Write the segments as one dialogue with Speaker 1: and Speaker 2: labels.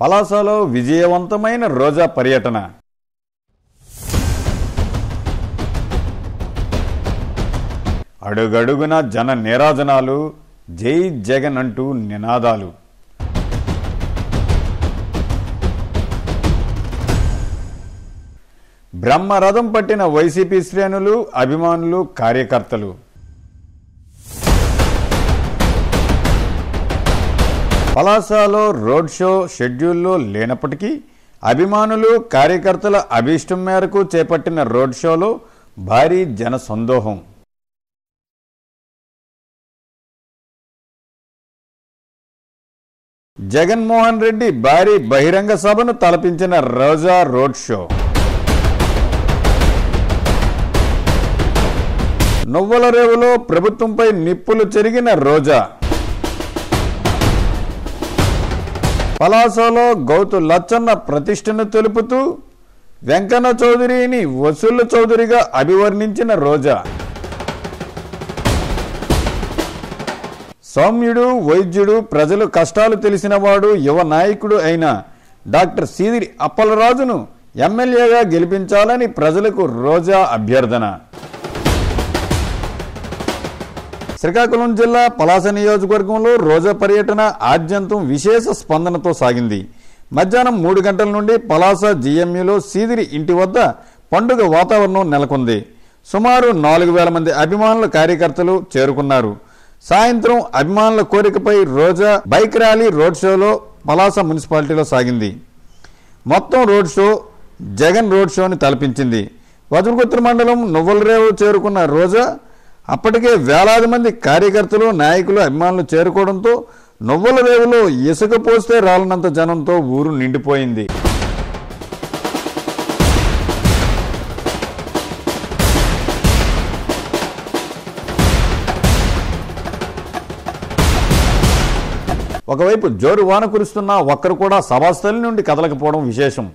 Speaker 1: పలాసలో విజయవంతమైన రోజా పర్యటన. అడుగడుగున జన నీరాజనాలు జై జగన్ అంటూ నినాదాలు. బ్రహ్మరథం పట్టిన వైసీపీ శ్రేణులు అభిమానులు కార్యకర్తలు. పలాసలో రోడ్ షో షెడ్యూల్లో లేనప్పటికీ అభిమానులు కార్యకర్తల అభీష్టం మేరకు చేపట్టిన రోడ్ షోలో భారీ జన సందోహం జగన్మోహన్ రెడ్డి భారీ బహిరంగ సభను తలపించిన రోజా రోడ్ షో. నువ్వుల రేవులో ప్రభుత్వంపై నిప్పులు చెరిగిన రోజా. పలాసలో గౌతు లచ్చన్న ప్రతిష్టను తెలుపుతూ వెంకన్న చౌదరిని వసూళ్ళ చౌదరిగా అభివర్ణించిన రోజా. సౌమ్యుడు వైద్యుడు ప్రజలు కష్టాలు తెలిసినవాడు యువ నాయకుడు అయిన డాక్టర్ సీదిరి అప్పలరాజును ఎమ్మెల్యేగా గెలిపించాలని ప్రజలకు రోజా అభ్యర్థన. శ్రీకాకుళం జిల్లా పలాస నియోజకవర్గంలో రోజా పర్యటన ఆద్యంతం విశేష స్పందనతో సాగింది. మధ్యాహ్నం మూడు గంటల నుండి పలాస జిఎంయులో సీదిరి ఇంటి వద్ద పండుగ వాతావరణం నెలకొంది. సుమారు నాలుగు వేల మంది అభిమానుల కార్యకర్తలు చేరుకున్నారు. సాయంత్రం అభిమానుల కోరికపై రోజా బైక్ ర్యాలీ రోడ్ షోలో పలాస మున్సిపాలిటీలో సాగింది. మొత్తం రోడ్ షో జగన్ రోడ్ షోని తలపించింది. వజ్రగుత్ర మండలం నువ్వులరేవు చేరుకున్న రోజా అప్పటికే వేలాది మంది కార్యకర్తలు నాయకులు అభిమానులు చేరుకోవడంతో నువ్వుల రేవులో ఇసుక పోస్తే రాలనంత జనంతో ఊరు నిండిపోయింది. ఒకవైపు జోరు వాన కురుస్తున్నా ఒక్కరు కూడా సభాస్థలి నుండి కదలకపోవడం విశేషం.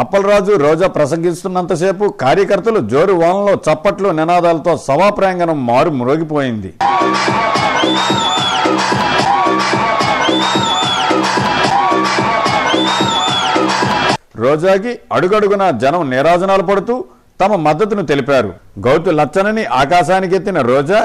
Speaker 1: అప్పలరాజు రోజా ప్రసంగిస్తున్నంతసేపు కార్యకర్తలు జోరు వానలో చప్పట్లు నినాదాలతో సభా ప్రాంగణం మారు మ్రోగిపోయింది. రోజాకి అడుగడుగున జనం నిరాజనాలు పడుతూ తమ మద్దతును తెలిపారు. గౌతు లచ్చనని ఆకాశానికి ఎత్తిన రోజా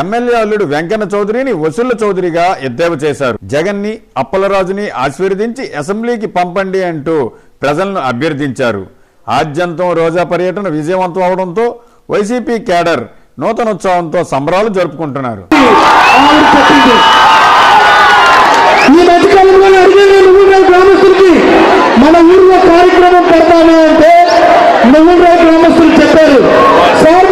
Speaker 1: ఎమ్మెల్యే అల్లుడు వెంకన్న చౌదరిని వసూళ్ళ చౌదరిగా ఎద్దేవా చేశారు. జగన్ని అప్పలరాజుని ఆశీర్వదించి అసెంబ్లీకి పంపండి అంటూ ప్రజలను అభ్యర్థించారు. ఆద్యంతం రోజా పర్యటన విజయవంతం అవడంతో వైసీపీ కేడర్ నూతనోత్సవంతో సంబరాలు జరుపుకుంటున్నారు.
Speaker 2: ఈ మన ఊర్లో కార్యక్రమం పెడతాను అంటే నువ్వురావు గ్రామస్తులు చెప్పారు. సార్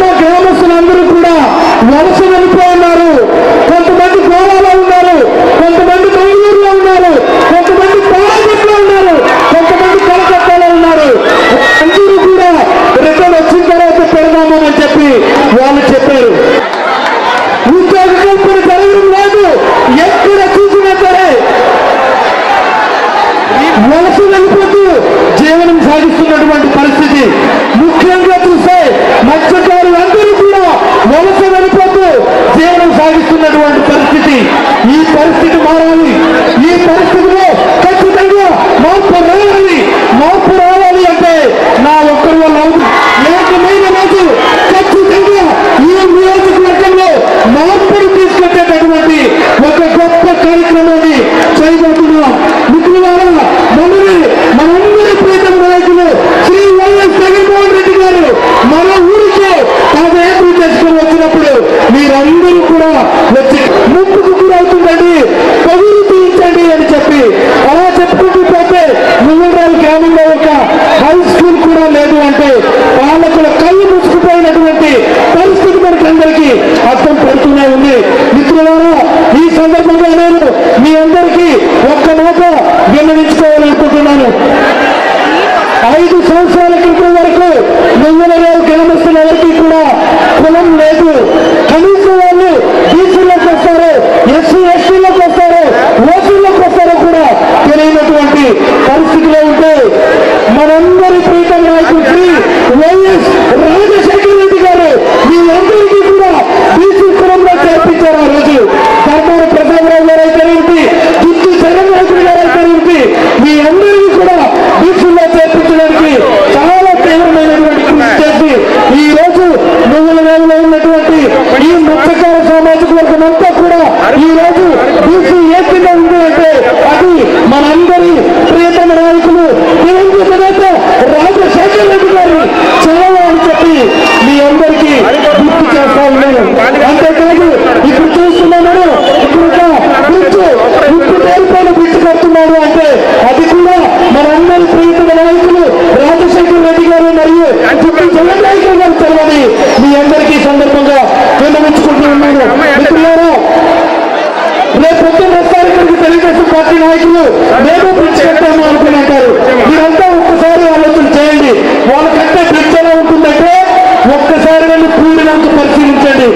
Speaker 2: మనసు వెళ్ళిపోతూ జీవనం సాగిస్తున్నటువంటి పరిస్థితి ముఖ్యంగా చూస్తే మత్స్యకారులు అందరూ కూడా మనసు వెళ్ళిపోతూ జీవనం సాగిస్తున్నటువంటి పరిస్థితి. ఈ పరిస్థితి మారాలి. ఈ పరిస్థితి con Fortuna de రోజు బీసీ ఏపీలో ఉంది అంటే అది మనందరూ రేపు పొద్దున్న వస్తారు ఇక్కడికి తెలుగుదేశం పార్టీ నాయకులు మేము బ్రిడ్జ్ కట్టాము అనుకున్నారు మీరంతా ఒక్కసారి ఆలోచన చేయండి. వాళ్ళకంటే బ్రిడ్జ్ ఎలా ఉంటుందంటే ఒక్కసారి వెళ్ళి పూడినంత పరిశీలించండి.